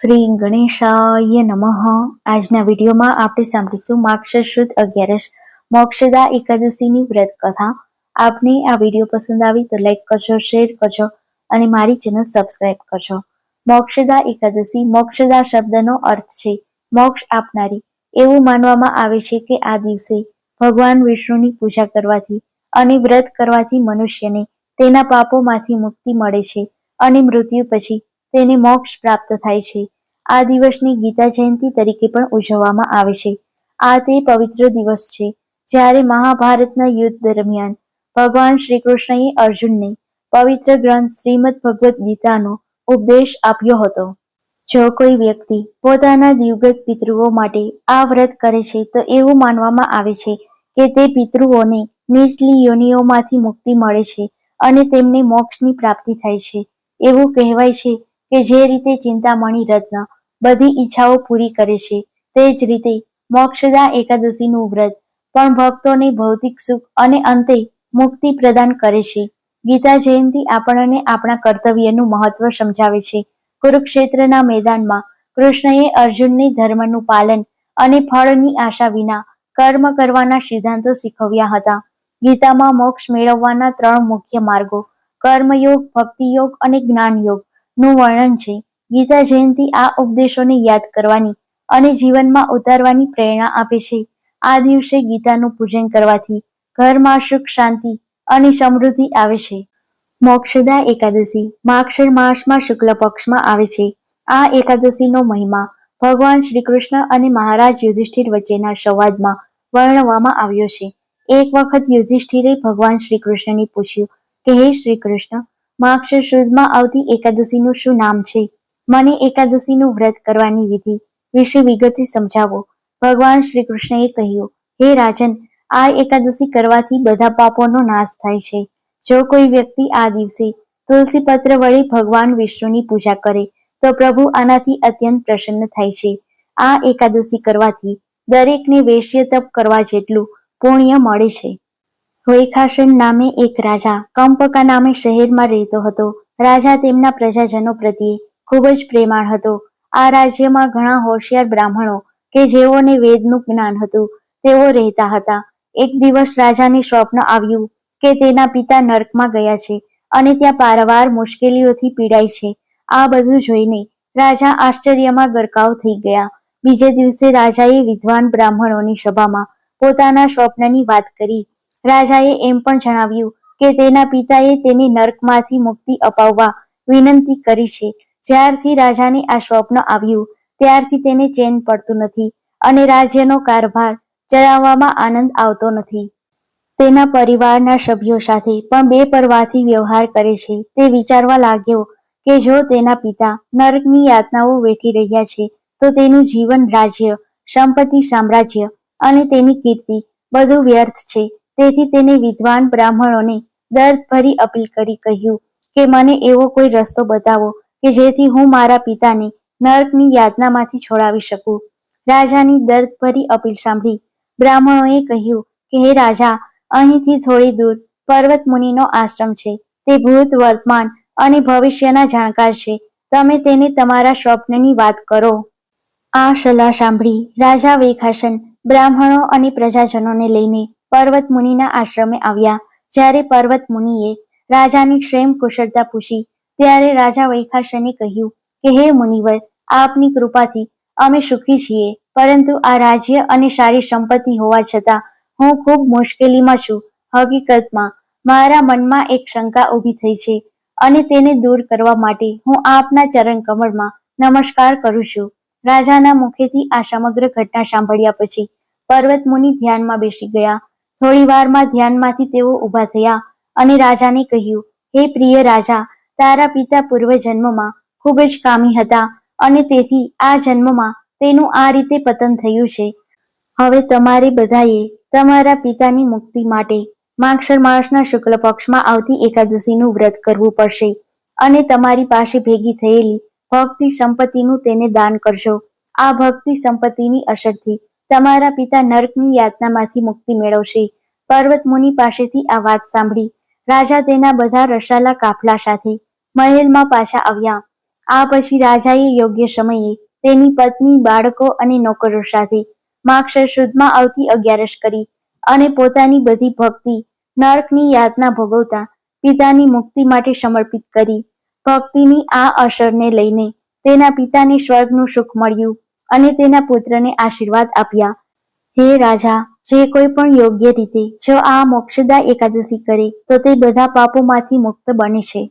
શ્રી ગણેશાય નમઃ. આજના વિડીયોમાં આપણે સાંભળીશું માક્ષર શુદ્ધ અગિયારસ મોક્ષદા એકાદશીની વ્રત કથા. આપને આ વીડિયો પસંદ આવી તો લાઈક કરજો, શેર કરજો અને મારી ચેનલ સબસ્ક્રાઇબ કરજો. મોક્ષદા એકાદશી મોક્ષદા શબ્દનો અર્થ છે મોક્ષ આપનારી. એવું માનવામાં આવે છે કે આ દિવસે ભગવાન વિષ્ણુની પૂજા કરવાથી અને વ્રત કરવાથી મનુષ્યને તેના પાપોમાંથી મુક્તિ મળે છે અને મૃત્યુ પછી તેને મોક્ષ પ્રાપ્ત થાય છે. આ દિવસની ગીતા જયંતિ તરીકે પણ ઉજવવામાં આવે છે. આ તે પવિત્ર દિવસ છે. જ્યારે મહાભારતના યુદ્ધ દરમિયાન ભગવાન શ્રી કૃષ્ણએ અર્જુનને પવિત્ર ગ્રંથ શ્રીમદ ભગવદ્ ગીતાનો ઉપદેશ આપ્યો હતો. જો કોઈ વ્યક્તિ પોતાના દિવગત પિતૃઓ માટે આ વ્રત કરે છે, તો એવું માનવામાં આવે છે કે તે પિતૃઓને નીચલી યોનિઓમાંથી મુક્તિ મળે છે અને તેમને મોક્ષની પ્રાપ્તિ થાય છે. એવું કહેવાય છે કે જે રીતે ચિંતામણી રત્ન બધી ઈચ્છાઓ પૂરી કરે છે, તે જ રીતે મોક્ષદા એકાદશીનું વ્રત પણ ભક્તોને ભૌતિક સુખ અને અંતે મુક્તિ પ્રદાન કરે છે. ગીતા જયંતિ આપણને આપણા કર્તવ્યનું મહત્વ સમજાવે છે. કુરુક્ષેત્રના મેદાનમાં કૃષ્ણએ અર્જુનને ધર્મનું પાલન અને ફળની આશા વિના કર્મ કરવાના સિદ્ધાંતો શીખવ્યા હતા. ગીતામાં મોક્ષ મેળવવાના ત્રણ મુખ્ય માર્ગો કર્મયોગ, ભક્તિયોગ અને જ્ઞાનયોગ. નું વર્ણન છે. ગીતા જયંતિ આ ઉપદેશોને યાદ કરવાની અને જીવનમાં ઉતારવાની પ્રેરણા આપે છે. આ દિવસે ગીતાનું પૂજન કરવાથી ઘરમાં સુખ, શાંતિ અને સમૃદ્ધિ આવે છે. મોક્ષદા એકાદશી માક્ષર માસમાં શુક્લ પક્ષમાં આવે છે. આ એકાદશીનો મહિમા ભગવાન શ્રી કૃષ્ણ અને મહારાજ યુધિષ્ઠિર વચ્ચેના સંવાદમાં વર્ણવવામાં આવ્યો છે. એક વખત યુધિષ્ઠિરે ભગવાન શ્રી કૃષ્ણને પૂછ્યું કે, હે શ્રી કૃષ્ણ માક્ષર શુદ્ધમાં આવતી એકાદશીનું શું નામ છે? મને એકાદશીનું વ્રત કરવાની વિધિ વિશે વિગતે સમજાવો. ભગવાન શ્રી કૃષ્ણએ કહ્યું, હે રાજન, આ એકાદશી કરવાથી બધા પાપોનો નાશ થાય છે. જો કોઈ વ્યક્તિ આ દિવસે તુલસી પત્ર વડે ભગવાન વિષ્ણુની પૂજા કરે, તો પ્રભુ આનાથી અત્યંત પ્રસન્ન થાય છે. આ એકાદશી કરવાથી દરેકને વૈશ્ય તપ કરવા જેટલું પુણ્ય મળે છે. વૈખાસન નામે એક રાજા કંપકા નામે શહેરમાં રહેતો હતો. રાજા તેમના પ્રજાજનો પ્રત્યે ખૂબ જ પ્રેમાળ હતો. આ રાજ્યમાં ઘણા હોશિયાર બ્રાહ્મણો કે જેઓને વેદનું જ્ઞાન હતું, તેઓ રહેતા હતા. એક દિવસ રાજાને સ્વપ્ન આવ્યું કે તેના પિતા નર્કમાં ગયા છે અને ત્યાં પારવાર મુશ્કેલીઓથી પીડાય છે. આ બધું જોઈને રાજા આશ્ચર્યમાં ગરકાવ થઈ ગયા. બીજે દિવસે રાજાએ વિદ્વાન બ્રાહ્મણોની સભામાં પોતાના સ્વપ્નની વાત કરી રાજાએ એમ પણ જણાવ્યું કે તેના પિતાએ તેની નર્કમાંથી મુક્તિ અપાવવા વિનંતી કરી છે. જ્યારથી રાજાને આ સ્વપ્ન આવ્યું, ત્યારથી તેને ચેન પડતું નથી અને રાજ્યનો કારભાર ચલાવવામાં આનંદ આવતો નથી. તેના પરિવારના સભ્યો સાથે પણ બે પરવાથી વ્યવહાર કરે છે. તે વિચારવા લાગ્યો કે જો તેના પિતા નરકની યાતનાઓ વેઠી રહ્યા છે, તો તેનું જીવન રાજ્ય, સંપત્તિ સામ્રાજ્ય અને તેની કીર્તિ બધું વ્યર્થ છે. તેથી તેને વિદ્વાન બ્રાહ્મણોને દર્દભરી અપીલ કરી કહ્યું કે મને એવો કોઈ રસ્તો બતાવો કે જેથી હું મારા પિતાને નર્કની યાતનામાંથી છોડાવી શકું. રાજાની દર્દભરી અપીલ સાંભળી બ્રાહ્મણોએ કહ્યું કે, હે રાજા, અહીંથી થોડી દૂર પર્વત મુનિનો આશ્રમ છે. તે ભૂત, વર્તમાન અને ભવિષ્યના જાણકાર છે. તમે તેને તમારા સ્વપ્નની વાત કરો. આ સલાહ સાંભળી રાજા વેખાસન બ્રાહ્મણો અને પ્રજાજનોને લઈને પર્વત મુનિના આશ્રમે આવ્યા. જ્યારે પર્વત મુનિએ રાજાની ક્ષેમ કુશળતા પૂછી, ત્યારે રાજા વૈખાસને કહ્યું કે, હે મુનિવર, આપની કૃપાથી અમે સુખી છીએ, પરંતુ આ રાજ્ય અને સારી સંપત્તિ હોવા છતાં હું ખૂબ મુશ્કેલીમાં છું. હકીકતમાં, મારા મનમાં એક શંકા ઊભી થઈ છે અને તેને દૂર કરવા માટે હું આપના ચરણ કમળમાં નમસ્કાર કરું છું. રાજાના મુખેથી આ સમગ્ર ઘટના સાંભળ્યા પછી પર્વત મુનિ ધ્યાનમાં બેસી ગયા. થોડી વારમાં ધ્યાનમાંથી તેઓ ઊભા થયા અને રાજાને કહ્યું, હે પ્રિય રાજા, તારા પિતા પૂર્વ જન્મમાં ખૂબ જ કામી હતા અને તેથી આ જન્મમાં તેનું આ રીતે પતન થયું છે. હવે તમારે બધાએ તમારા પિતાની મુક્તિ માટે માક્ષર માસના શુક્લ પક્ષમાં આવતી એકાદશીનું વ્રત કરવું પડશે અને તમારી પાસે ભેગી થયેલી ભક્તિ સંપત્તિનું તેને દાન કરશો આ ભક્તિ સંપત્તિની અસરથી તમારા પિતા નર્કની યાતનામાંથી મુક્તિ મેળવશે. પર્વત મુનિ પાસેથી આ વાત સાંભળી. રાજા તેના બધા રસાલા કાફલા સાથે મહેલમાં પાછા આવ્યા. આ પછી રાજાએ યોગ્ય સમયે તેની પત્ની, બાળકો અને નોકરો સાથે માક્ષર સુદમાં આવતી અગિયારસ કરી અને પોતાની બધી ભક્તિ નર્કની યાતના ભોગવતા પિતાની મુક્તિ માટે સમર્પિત કરી. ભક્તિની આ અસરને લઈને તેના પિતાને સ્વર્ગનું સુખ મળ્યું. અને તેના પુત્રને આશીર્વાદ આપ્યા. હે રાજા, જે કોઈ પણ યોગ્ય રીતે, જો આ મોક્ષદા એકાદશી કરે, તો તે બધા પાપોમાંથી મુક્ત બને છે.